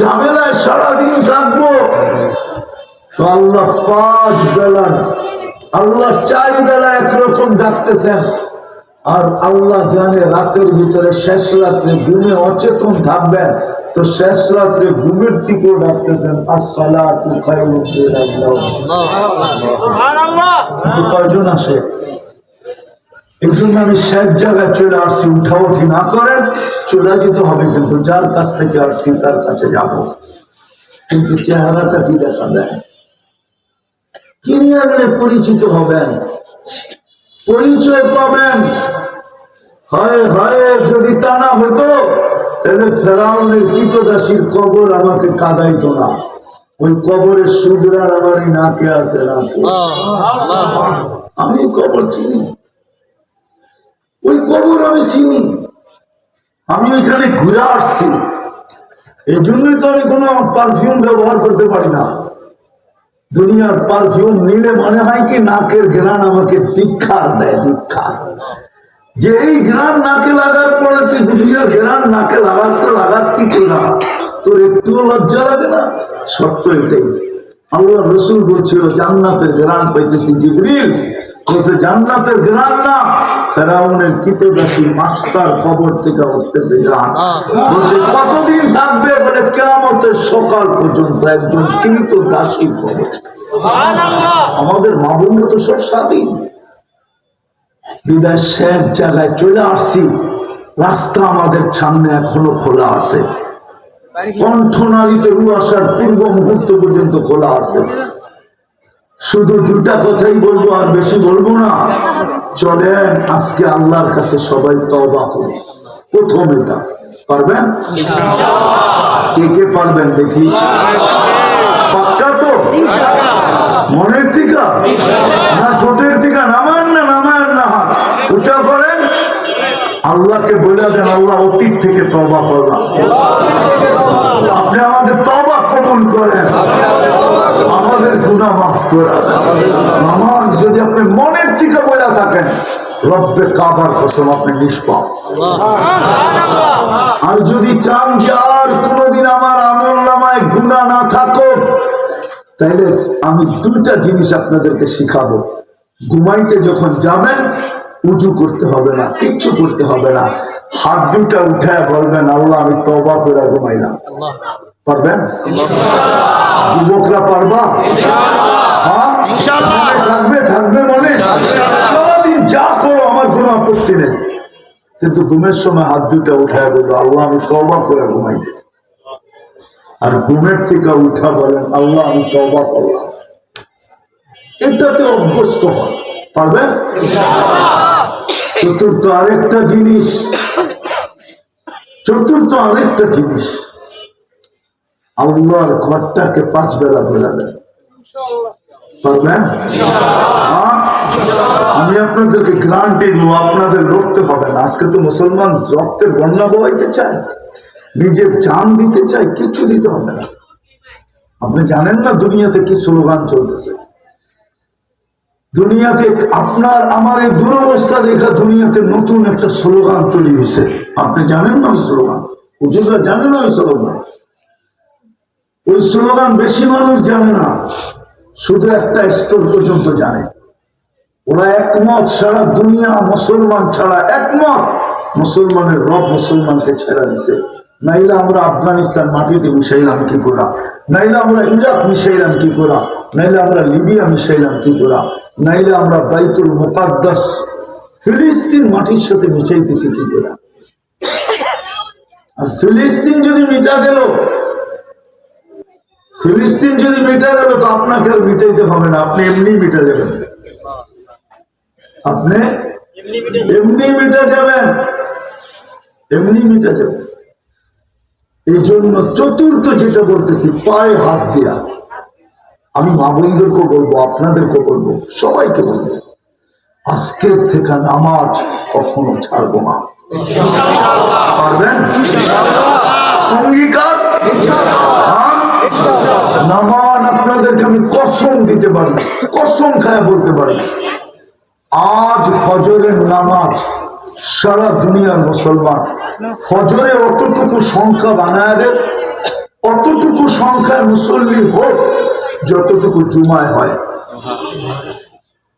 ঝামেলায় সারাদিন থাকব। তো আল্লাহ পাঁচ বেলা আল্লাহ চার বেলা একরকম ডাকতেছেন। আর আল্লাহ জানে রাতের ভিতরে শেষ রাত্রে ঘুমে অচেতন থাকবেন। তো শেষ রাত্রে ঘুমের দিকেও ডাকতেছেন মিনান কয়জন আসে? এই জন্য শেষ জায়গায় চলে আসছি উঠা না করেন চলে যেতে হবে কিন্তু যার কাছ থেকে আসছি তার কাছে যাব। কিন্তু চেহারাটা কি দেখা দেয় কি নিয়ে পরিচিত হবেন? পরিচয় পাবেন। হয় হয় যদি তা না হতো তাহলে ফেরাউনের কীতদাসীর কবর আমাকে কাদাইতো না। ওই কবরের সুদরার আমার এই নাকে আছে। নাকে আমি কবর চিনি। ওই কবর আমি চিনি। আমি ওইখানে ঘুরে আসছি। এই জন্যই তো আমি কোনো পারফিউম ব্যবহার করতে পারি না। দুনিয়ার পারফিউম নিলে মনে হয় কি নাকের ঘ্রাণ আমাকে দীক্ষার দেয় দীক্ষা যে এই ঘ্রাণ নাকে লাগার পরে তুই দুনিয়ার ঘ্রাণ নাকে লাগাস তো লাগাস কি করে? তোর একটুও লজ্জা লাগে না? সত্য এটাই। আল্লাহ রসুল বলছিল, জান্নাতের ঘ্রাণ পাইতেছি জিবরিল। বলছে জান্নাতের ঘ্রাণ ফেরাউনের কীটদাসী মাস্টার কবর থেকে উঠতেছে ঘ্রাণ বলছে কতদিন থাকবে? বলে কেমতের সকাল পর্যন্ত একজন কীট দাসী কবর। আমাদের মা তো সব স্বাধীন। বিদায় শেষ জায়গায় চলে আসছি। রাস্তা আমাদের সামনে এখনও খোলা আছে। কণ্ঠনালীতে রু আসার পূর্ব মুহূর্ত পর্যন্ত খোলা আছে। শুধু দুটা কথাই বলব আর বেশি বলব না। চলেন, আজকে আল্লাহর কাছে সবাই তবা করি। প্রথম এটা। পারবেন? কে কে পারবেন দেখি? পাক্কা তো? মনের টিকা? না ঠোঁটের টিকা? নামান না না হাত? করেন। আল্লাহকে বলে দেন, আল্লাহ অতীত থেকে তবা করলাম আপনি আমাদের তবা কবুল করেন। আমাদের গুণা মাফ করেন আমার যদি আপনি মনের থেকে বলে থাকেন রব্বে কাবার কসম আপনি নিষ্পাপ। আর যদি চান যে আর কোনোদিন আমার আমল নামায় গুণা না থাকো তাইলে আমি দুইটা জিনিস আপনাদেরকে শিখাবো। ঘুমাইতে যখন যাবেন উঁচু করতে হবে না কিচ্ছু করতে হবে না। হাত দুটা উঠায় বলবেন আল্লাহ আমি তবা করে ঘুমাইলাম। পারবেন? যুবকরা পারবা? হ্যাঁ? থাকবে থাকবে মনে সারাদিন যা করো আমার কোনো আপত্তি নেই। কিন্তু ঘুমের সময় হাত দুটা উঠায় বলব আল্লাহ আমি তবা করে ঘুমাইতেছি আর ঘুমের থেকে উঠা বলেন আল্লাহ আমি তবা করলাম। এটাতে অভ্যস্ত হয় পারবেন? চতুর্থ আরেকটা জিনিস। চতুর্থ আরেকটা জিনিস। আল্লাহর ঘরটাকে পাঁচ বেলা বেলা পারবেন হ্যাঁ? আমি আপনাদেরকে গ্রান্টি দেবো, আপনাদের লড়তে হবে না। আজকে তো মুসলমান রক্তের বন্যা বইতে চায়, নিজের জান দিতে চায়, কিছু দিতে হবে না। আপনি জানেন না দুনিয়াতে কি স্লোগান চলতেছে? দুনিয়াতে আপনার, আমার এই দুরবস্থা দেখা দুনিয়াতে নতুন একটা স্লোগান তৈরি হয়েছে। আপনি জানেন না ওই স্লোগান? জানেন না ওই স্লোগান? ওই স্লোগান বেশি মানুষ জানে না, শুধু একটা স্তর পর্যন্ত জানে। ওরা একমত, সারা দুনিয়া মুসলমান ছাড়া একমত। মুসলমানের রব মুসলমানকে ছেড়া দিছে। নাইলে আমরা আফগানিস্তান মাটিতে মিশাইলাম কি করা? নাইলে আমরা ইরাক মিশাইলাম কি করা? নাইলে আমরা লিবিয়া মিশাইলাম কি করা? নাইলে আমরা বাইতুল মুকাদ্দাস ফিলিস্তিন মাটির সাথে মিশাইতেছি কি করা? আর ফিলিস্তিন যদি মিটা গেল ফিলিস্তিন যদি মিটা গেল তো আপনাকে আর মিটাইতে হবে না আপনি এমনি মিটা যাবেন। আপনি এমনি মিটা যাবেন। এমনি মিটা যাবেন। এই জন্য চতুর্থ যেটা বলতেছি পায়ে হাত দিয়া। আমি মা বোনদেরকে বলব আপনাদেরকে বলব সবাইকে বলব আজকের থেকে নামাজ কখনো ছাড়বো না। পারবেন? অঙ্গীকার? নামাজ আপনাদেরকে আমি কসম দিতে পারি কসম খায় বলতে পারি আজ ফজরের নামাজ সারা দুনিয়ার মুসলমান। ফজরে অতটুকু সংখ্যা বানায় দেন অত মুসল্লি হোক যতটুকু জুমায় হয়।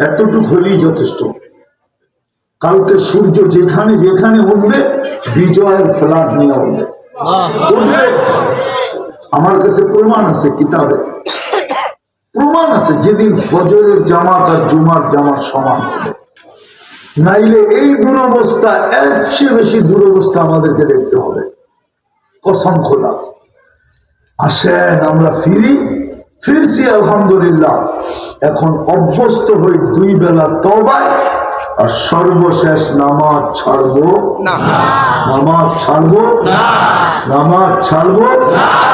এতটুকু হলেই যথেষ্ট। কালকে সূর্য যেখানে যেখানে উঠবে বিজয়ের ফ্লাগ নিয়ে উঠবে। আমার কাছে প্রমাণ আছে কিতাবে। প্রমাণ আছে যেদিন ফজরের জামাত আর জুমার জামাত সমান নাইলে এই দুরবস্থা এর চেয়ে বেশি দুরবস্থা আমাদেরকে দেখতে হবে। কসম খোলা। আসেন আমরা ফিরি। ফিরছি আলহামদুলিল্লাহ। এখন অভ্যস্ত হই দুই বেলা তবায় আর সর্বশেষ নামাজ ছাড়বো। নামাজ ছাড়বো। নামাজ ছাড়বো। না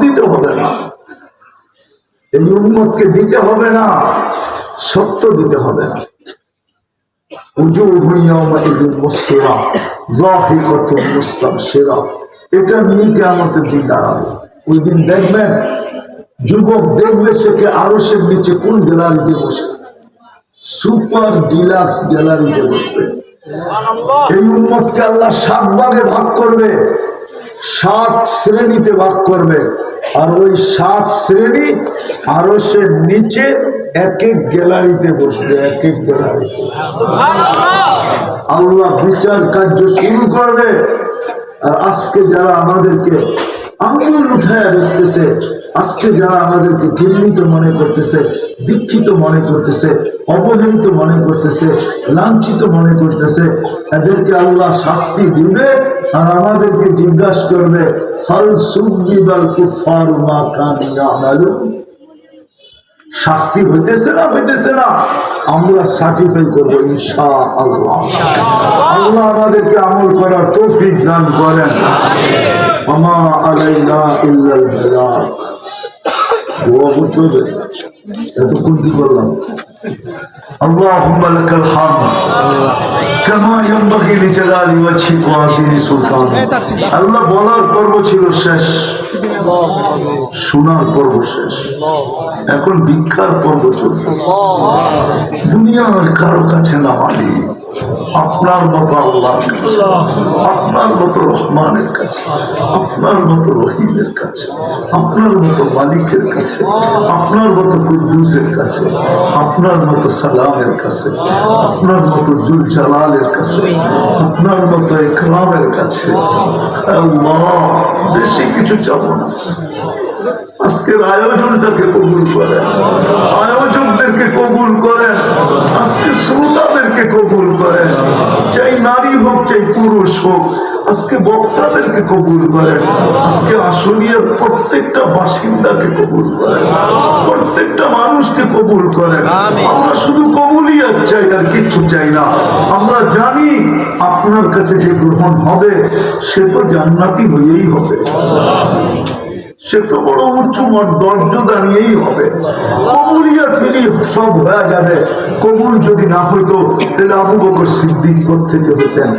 দিতে হবে না। এই উন্মতকে দিতে হবে না সত্য দিতে হবে না। এটা নিয়ে দিন দাঁড়াবে। ওই দিন দেখবেন যুবক দেখবে সে কে আরও সে নিচে কোন গ্যালারিতে বসে? সুপার ডিলাক্স গ্যালারিতে বসবে। এই উন্মতকে আল্লাহ সাত ভাগে ভাগ করবে। সাত শ্রেণীতে ভাগ করবে। আর ওই সাত শ্রেণি আরও সে নিচে এক এক গ্যালারিতে বসবে, এক এক গ্যালারিতে। আল্লাহ বিচার কার্য শুরু করবে। আর আজকে যারা আমাদেরকে আঙুল উঠায় দেখতেছে, আজকে যারা আমাদেরকে ঘৃণিত মনে করতেছে দীক্ষিত মনে করতেছে, অবহেলিত মনে করতেছে, লাঞ্ছিত মনে করতেছে। এদেরকে আল্লাহ শাস্তি দিবে আর আমাদেরকে জিজ্ঞাসা করবে শাস্তি হইতেছে না হইতেছে না, আমরা সার্টিফাই করব ইনশা আল্লাহ আল্লাহ আমাদেরকে আমল করার তৌফিক দান করেন। আমা আলাইনা ইল্লাল দোয়া করতে হবে এতক্ষণ কি করলাম اللهم لك الحمد كما ينبغي لجلال وجهك وعظيم سلطانك আল্লাহ বলার পর্ব ছিল শেষ শোনার পর্ব শেষ এখন ভিক্ষার পর্ব চলছে দুনিয়ার কারো কাছে না মানি আপনার মতো আল্লাহ। আপনার মতো রহমানের কাছে, আপনার মতো রহিমের কাছে, আপনার মতো মালিকের কাছে, আপনার মতো কুদ্দুসের কাছে, আপনার মতো সালামের কাছে, আপনার মতো জুল জালালের কাছে, আপনার মতো ইকরামের কাছে। বেশি কিছু চাবো না। আজকের আয়োজনটাকে কবুল করেন। আয়োজকদেরকে কবুল করেন। আজকে শ্রোতাদেরকে কবুল করেন চাই নারী হোক চাই পুরুষ হোক, আজকে বক্তাদেরকে কবুল করেন। আজকে আসলিয়ার প্রত্যেকটা বাসিন্দাকে কবুল করেন। প্রত্যেকটা মানুষকে কবুল করেন। আমরা শুধু কবুলিয়াত চাই, আর কিচ্ছু চাই না। আমরা জানি আপনার কাছে যে গ্রহণ হবে, সে তো জান্নাতি হয়েই হবে। সে তো বড় উচ্চ মর্যাদা নিয়েই হবে। কবুলিয়া থেকে সব হয়ে যাবে কবুল যদি না হইতো, তাহলে আবু বকর সিদ্দিক থেকে হতেন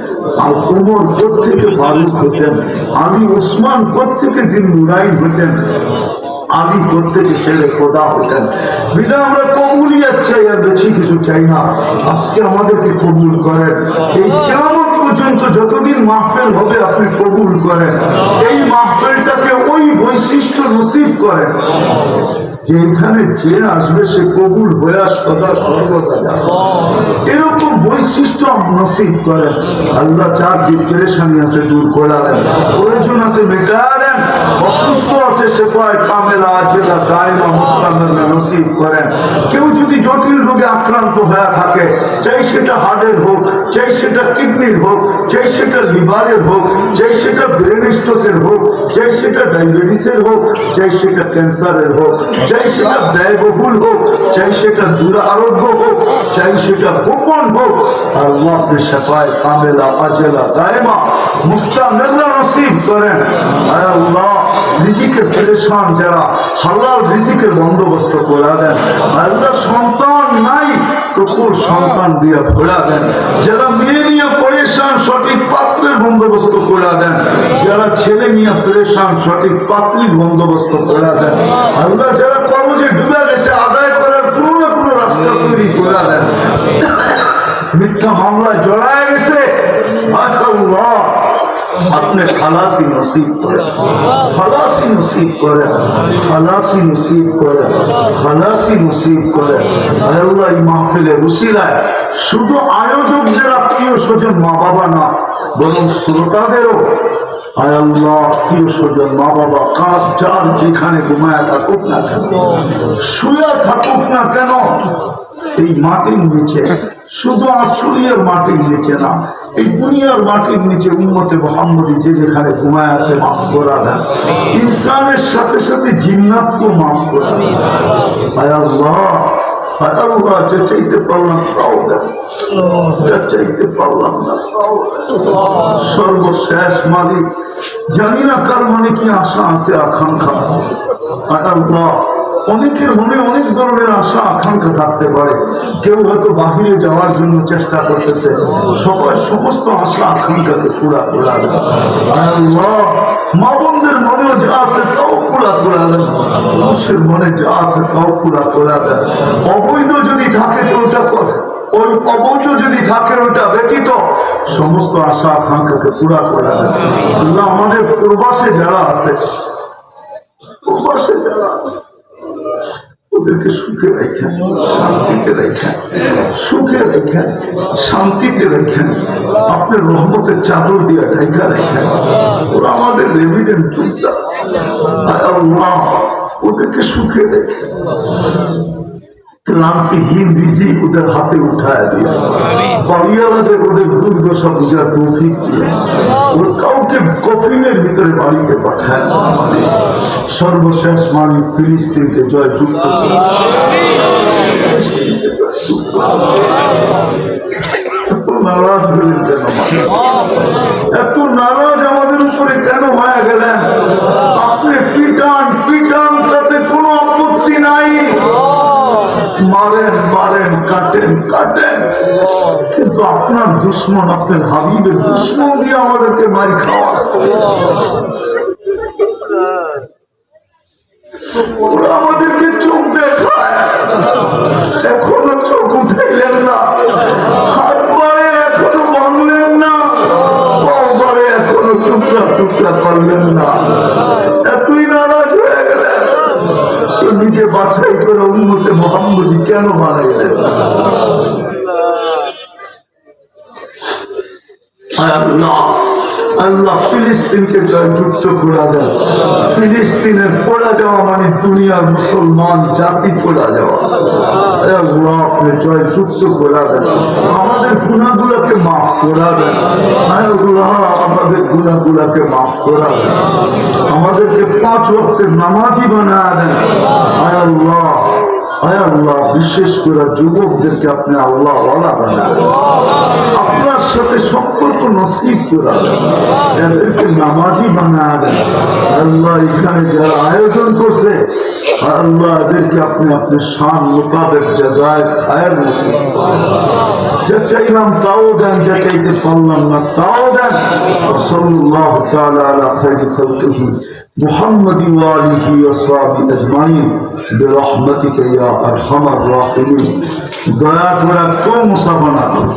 আর উমর থেকে? ফারুক হতেন আমি উসমান থেকে? জিন্নুরাইন হতেন আলী থেকে? ছেলে খোদা হতেন বিনা আমরা কবুলিয়াত চাই আর বেশি কিছু চাই না। আজকে আমাদেরকে কবুল করেন। এই কেমন পর্যন্ত যতদিন মাহফেল হবে, আপনি কবুল করেন। এই মাহফেলটাকে ওই বৈশিষ্ট্য নসিব করেন। যে এখানে যে আসবে, সে কবুল হয়ে সদা সর্বদা। এরকম বৈশিষ্ট্য নসিব করে আল্লাহ চার যে আছে, দূর করালেন প্রয়োজন আছে মেটা দেন অসুস্থ আছে সেফায় কামেলা আজেলা দায়মা মুস্তামেলা নসিব করেন। কেউ যদি জটিল রোগে আক্রান্ত হয়ে থাকে চাই সেটা হার্টের হোক চাই সেটা কিডনির হোক চাই সেটা লিভারের হোক চাই সেটা ব্রেন স্ট্রোকের হোক চাই সেটা ডায়াবেটিসের হোক চাই সেটা ক্যান্সারের হোক চাই সেটা ব্যয়বহুল হোক চাই সেটা দুরারোগ্য হোক চাই সেটা গোপন হোক আল্লাহ আপনি সেফায় কামেলা আজেলা দায়মা মুস্তামেলা নসিব করেন। আয় আল্লাহ নিজেকে পরেশান যারা হালাল রিজিকের বন্দোবস্ত করে দেন। আল্লাহ সন্তান নাই, কুকুর সন্তান দিয়ে ভোলা দেন। যারা মেয়ে নিয়ে পরেশান, সঠিক পাত্রের বন্দোবস্ত করে দেন। যারা ছেলে নিয়ে পরেশান, সঠিক পাত্রীর বন্দোবস্ত করে দেন। আল্লাহ যারা কর্মজে ডুবে গেছে আদায় করার কোনো না কোনো রাস্তা তৈরি করে দেন। মিথ্যা মামলায় জড়ায় গেছে। আপনি খালাসি নসিব করে খালাসি নসিব করে খালাসি নসিব করে খালাসি নসিব করে আল্লাহ এই মাহফিলে উসিলায় শুধু আয়োজক যারা প্রিয় স্বজন মা বাবা না, বরং শ্রোতাদেরও আয় আল্লাহ, প্রিয় স্বজন মা বাবা কাজ যার যেখানে ঘুমায় থাকুক না কেন, শুয়ে থাকুক না কেন এই মাটির নিচে, শুধু আসলিয়ার মাটির নিচে না, এই দুনিয়ার মাটির নিচে উন্মতে মোহাম্মদী যে যেখানে ঘুমায় আছে মাফ করা দেন ইনসানের সাথে সাথে জিন্নাতকেও মাফ করা চাইতে পারলাম চাইতে পারলাম না সর্বশেষ মালিক, জানি না কার মানে কি আশা আছে, আকাঙ্ক্ষা আছে। অনেকের মনে অনেক ধরনের আশা, আকাঙ্ক্ষা থাকতে পারে। কেউ হয়তো বাহিরে যাওয়ার জন্য চেষ্টা করতেছে। সবাই সমস্ত আশা, আকাঙ্ক্ষাকে পুরা পুরা আল্লাহ, মা বোনদের মনেও যা আছে তাও পুরা পুরা দেন মানুষের মনে যা আছে তাও পুরা পুরা দেন অবৈধ যদি থাকে তো ওটা ওই অবৈধ যদি থাকে ওটা ব্যতীত সমস্ত আশা, আকাঙ্ক্ষাকে পুরা করে দেন আমাদের প্রবাসে যারা আছে, প্রবাসে যারা আছে ওদেরকে সুখে রেখেন শান্তিতে রেখেন সুখে রেখেন শান্তিতে রেখেন আপনার রহমতের চাদর দিয়ে ঢাকা রেখেন ওরা আমাদের রেভিডেন্ট চুলটা ওদেরকে সুখে রেখেন ক্লান্তিহীন রিজি ওদের হাতে উঠায় দিয়ে বাড়িওয়ালাদের ওদের দুর্দশা বুঝার তৌফিক ওর কাউকে কফিনের ভিতরে বাড়িতে পাঠায় সর্বশেষ মালিক ফিলিস্তিনকে জয় যুক্ত এত নারাজ আমাদের উপরে কেন হয়ে গেলেন কিন্তু আপনার দুশ্মন আপনার হাবিবের দুশ্মন দিয়ে আমাদেরকে মারি খাওয়া আমাদেরকে চোখ দেখায়। এখনও চোখ উঠাইলেন না। হাত পায়ে এখনও ভাঙলেন না। পাও পায়ে এখনও টুকরা টুকরা করলেন করে দেন ফিলিস্তিনের পোড়া যাওয়া মানে দুনিয়ার মুসলমান জাতি পোড়া যাওয়া। আয় আল্লাহ জয় যুক্ত করে দেন আমাদের গুণাগুলোকে মাফ করা দেন আমাদের গুণাগুলোকে মাফ করা দেন আমাদেরকে পাঁচ রক্তের নামাজি বানা দেন। আয় আয় আল্লাহ, বিশেষ করে যুবকদেরকে আপনি আল্লাহ ওয়ালা বানান। আপনার সাথে সম্পর্ক নসিব করা। এদেরকে নামাজি বানা আল্লাহ এখানে যারা আয়োজন করছে, আল্লাহ এদেরকে আপনি আপনার শান মোতাবেক জাজায় খায়ের নসিব। যা চাইলাম তাও দেন, যা চাইতে পারলাম না তাও দেন। সাল্লাল্লাহু তাআলা আলা খাইরি খালকিহি। محمد وآله وصحبه أجمعين برحمتك يا أرحم الراحمين দয়া করে কেউ মুসাফা না করো